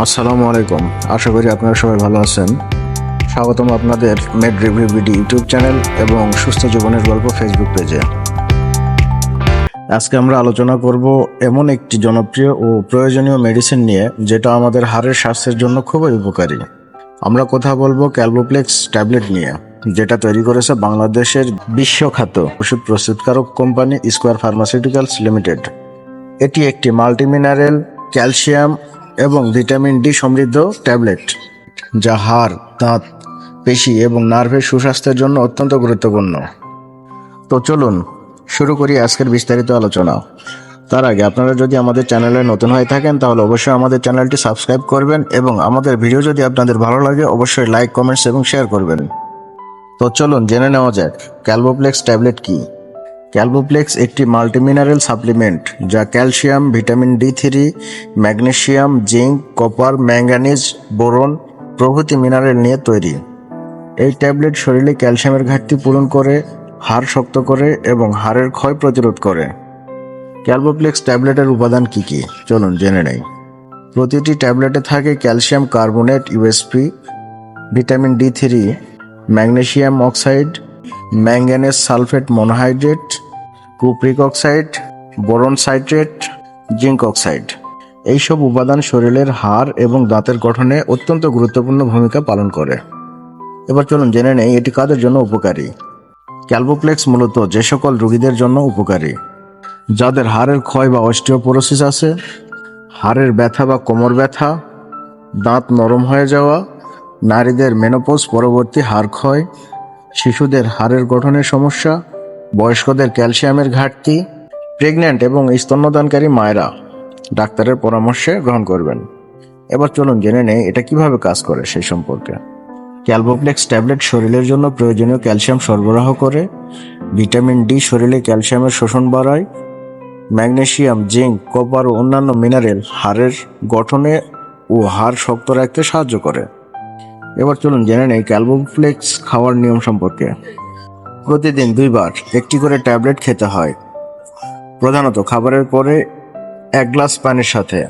আসসালামু আলাইকুম। আশা করি আপনারা সবাই ভালো আছেন। স্বাগতম আপনাদের Med Review BD YouTube channel এবং সুস্থ জীবনের গল্প ফেসবুক পেজে। আজকে আমরা আলোচনা করব এমন একটি জনপ্রিয় ও প্রয়োজনীয় মেডিসিন নিয়ে, যেটা আমাদের হাড়ের স্বাস্থ্যের জন্য খুবই উপকারী। আমরা কথা বলব ক্যালবোপ্লেক্স ট্যাবলেট নিয়ে, যেটা তৈরি করেছে বাংলাদেশের বিশ্বখ্যাত ওষুধ প্রস্তুতকারক কোম্পানি স্কোয়ার ফার্মাসিউটিক্যালস লিমিটেড এটি একটি মাল্টিমিনারেল ক্যালসিয়াম এবং ভিটামিন ডি সমৃদ্ধ ট্যাবলেট, যা হাড়, দাঁত, পেশি এবং নার্ভের সুস্বাস্থ্যের জন্য অত্যন্ত গুরুত্বপূর্ণ। তো চলুন শুরু করি আজকের বিস্তারিত আলোচনা। তার আগে আপনারা যদি আমাদের চ্যানেলে নতুন হয়ে থাকেন, তাহলে অবশ্যই আমাদের চ্যানেলটি সাবস্ক্রাইব করবেন এবং আমাদের ভিডিও যদি আপনাদের ভালো লাগে, অবশ্যই লাইক, কমেন্টস এবং শেয়ার করবেন। তো চলুন জেনে নেওয়া যাক ক্যালবোপ্লেক্স ট্যাবলেট কি? ক্যালবোপ্লেক্স একটি মাল্টিমিনারেল সাপ্লিমেন্ট যা calcium, vitamin D three magnesium zinc, copper, manganese, boron প্রভৃতি মিনারেল নিয়ে তৈরি। এই ট্যাবলেট শরীরে ক্যালসিয়ামের ঘাটতি পূরণ করে, হাড় শক্ত করে এবং হাড়ের ক্ষয় প্রতিরোধ করে। ক্যালবোপ্লেক্স ট্যাবলেটের উপাদান কি কি? চলুন জেনে নেই। প্রতিটি ট্যাবলেটে থাকে calcium carbonate USP vitamin D three, magnesium oxide manganese sulphate monohydrate cupric oxide, boron citrate, zinc oxide. এইসব উপাদান শরীরের হাড় এবং দাঁতের গঠনে অত্যন্ত গুরুত্বপূর্ণ ভূমিকা পালন করে। এবার চলুন জেনে নেই এটি কাদের জন্য উপকারী। ক্যালবোপ্লেক্স মূলত যে সকল রোগীদের জন্য উপকারী। যাদের হাড়ের ক্ষয় বা অস্টিওপোরোসিস আছে, হাড়ের ব্যথা বা কোমর ব্যথা, দাঁত নরম হয়ে যাওয়া, নারীদের মেনোপোজ পরবর্তী হাড় ক্ষয়, শিশুদের হাড়ের গঠনের সমস্যা বয়স্কদের ক্যালসিয়ামের ঘাটতি প্রেগন্যান্ট এবং স্তন্যদানকারী মায়েরা ডাক্তারের পরামর্শে গ্রহণ করবেন। এবার চলুন জেনে নেই এটা কীভাবে কাজ করে সেই সম্পর্কে। ক্যালবোপ্লেক্স ট্যাবলেট শরীরের জন্য প্রয়োজনীয় ক্যালসিয়াম সরবরাহ করে, ভিটামিন ডি শরীরে ক্যালসিয়ামের শোষণ বাড়ায় ম্যাগনেশিয়াম জিঙ্ক, কপার ও অন্যান্য মিনারেল হাড়ের গঠনে ও হাড় শক্ত রাখতে সাহায্য করে। এবার চলুন জেনে নেই ক্যালবোফ্লেক্স খাওয়ার নিয়ম সম্পর্কে। প্রতিদিন দুইবার একটি করে ট্যাবলেট খেতে হয়। প্রধানত খাবারের পরে এক গ্লাস পানির সাথে।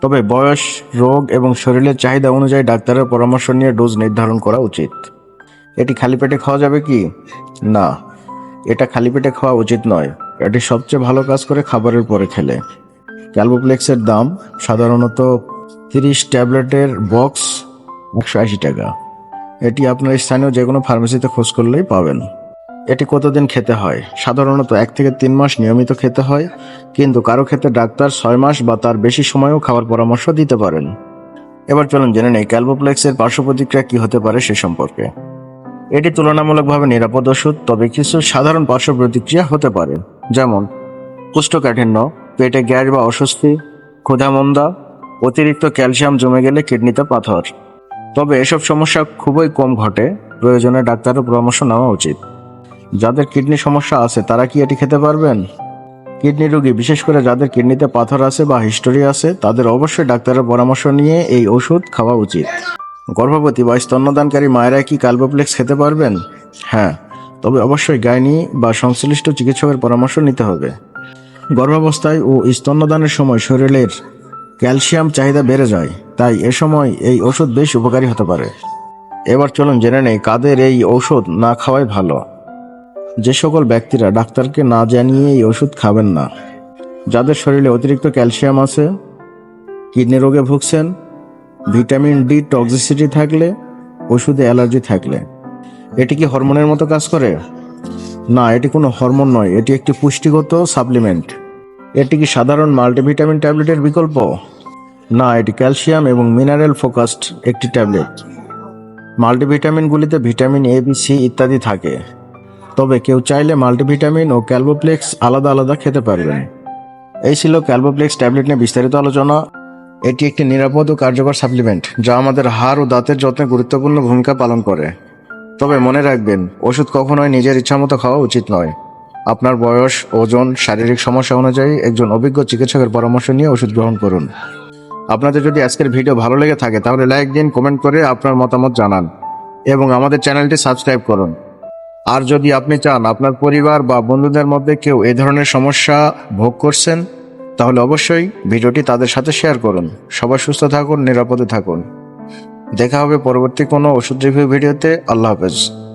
তবে বয়স, রোগ এবং শরীরের চাহিদা অনুযায়ী ডাক্তারের পরামর্শ নিয়ে ডোজ নির্ধারণ করা উচিত। এটি খালি পেটে খাওয়া যাবে কি? না, এটা খালি পেটে খাওয়া উচিত নয়। এটি সবচেয়ে ভালো কাজ করে খাবারের পরে খেলে। ক্যালবোপ্লেক্সের দাম সাধারণত তিরিশ ট্যাবলেটের বক্স একশো আশি টাকা। এটি আপনার স্থানীয় যে কোনো ফার্মেসিতে খোঁজ করলেই পাবেন। এটি কতদিন খেতে হয়? সাধারণত এক থেকে তিন মাস নিয়মিত খেতে হয়, কিন্তু কারও ক্ষেত্রে ডাক্তার ছয় মাস বা তার বেশি সময়ও খাওয়ার পরামর্শ দিতে পারেন। এবার চলুন জেনে নেই ক্যালবোপ্লেক্সের পার্শ্ব প্রতিক্রিয়া কি হতে পারে সে সম্পর্কে। এটি তুলনামূলকভাবে নিরাপদ ওষুধ, তবে কিছু সাধারণ পার্শ্ব প্রতিক্রিয়া হতে পারে, যেমন কোষ্ঠকাঠিন্য, পেটে গ্যাস বা অস্বস্তি, ক্ষুধামন্দা, অতিরিক্ত ক্যালসিয়াম জমে গেলে কিডনিতে পাথর। তবে এসব সমস্যা খুবই কম ঘটে, প্রয়োজনে ডাক্তারের পরামর্শ নেওয়া উচিত। যাদের কিডনি সমস্যা আছে, তারা কি এটি খেতে পারবেন? কিডনি রোগী, বিশেষ করে যাদের কিডনিতে পাথর আছে বা হিস্টোরি আছে, তাদের অবশ্যই ডাক্তারের পরামর্শ নিয়ে এই ওষুধ খাওয়া উচিত। গর্ভবতী বা স্তন্যদানকারী মায়েরা কি কার্বোপ্লেক্স খেতে পারবেন? হ্যাঁ তবে অবশ্যই গাইনি বা সংশ্লিষ্ট চিকিৎসকের পরামর্শ নিতে হবে। গর্ভাবস্থায় ও স্তন্যদানের সময় শরীরের ক্যালসিয়াম চাহিদা বেড়ে যায়, তাই এ সময় এই ওষুধ বেশ উপকারী হতে পারে। এবার চলুন জেনে নেই কাদের এই ঔষধ না খাওয়াই ভালো। যে সকল ব্যক্তিরা ডাক্তারকে না জানিয়ে এই ওষুধ খাবেন না, যাদের শরীরে অতিরিক্ত ক্যালসিয়াম আছে, কিডনি রোগে ভুগছেন, ভিটামিন ডি টক্সিসিটি থাকলে, ওষুধে অ্যালার্জি থাকলে, এটি কি হরমোনের মতো কাজ করে? না, এটি কোনো হরমোন নয়, এটি একটি পুষ্টিগত সাপ্লিমেন্ট। এটি কি সাধারণ মাল্টিভিটামিন ট্যাবলেটের বিকল্প? না, এটি ক্যালসিয়াম এবং মিনারেল ফোকাসড একটি ট্যাবলেট। মাল্টিভিটামিনগুলিতে ভিটামিন এ, বি, সি ইত্যাদি থাকে। তবে কেউ চাইলে মাল্টিভিটামিন ও ক্যালবোপ্লেক্স আলাদা আলাদা খেতে পারবেন। এই ছিল ক্যালবোপ্লেক্স ট্যাবলেট নিয়ে বিস্তারিত আলোচনা। এটি একটি নিরাপদ ও কার্যকর সাপ্লিমেন্ট, যা আমাদের হাড় ও দাঁতের যত্নে গুরুত্বপূর্ণ ভূমিকা পালন করে। তবে মনে রাখবেন, ওষুধ কখনোই নিজের ইচ্ছামতো খাওয়া উচিত নয়। আপনার বয়স, ওজন, শারীরিক সমস্যা অনুযায়ী একজন অভিজ্ঞ চিকিৎসকের পরামর্শ নিয়ে ওষুধ গ্রহণ করুন। আপনাদের যদি আজকের ভিডিও ভালো লেগে থাকে, তাহলে লাইক দিন, কমেন্ট করে আপনার মতামত জানান। এবং আমাদের চ্যানেলটি সাবস্ক্রাইব করুন। আর যদি আপনি চান আপনার পরিবার বা বন্ধুদের মধ্যে কেউ এ ধরনের সমস্যা ভোগ করছেন, তাহলে অবশ্যই ভিডিওটি তাদের সাথে শেয়ার করুন। সবাই সুস্থ থাকুন, নিরাপদে থাকুন। দেখা হবে পরবর্তী কোনো ওষুধ রিভিউ ভিডিওতে। আল্লাহ হাফেজ।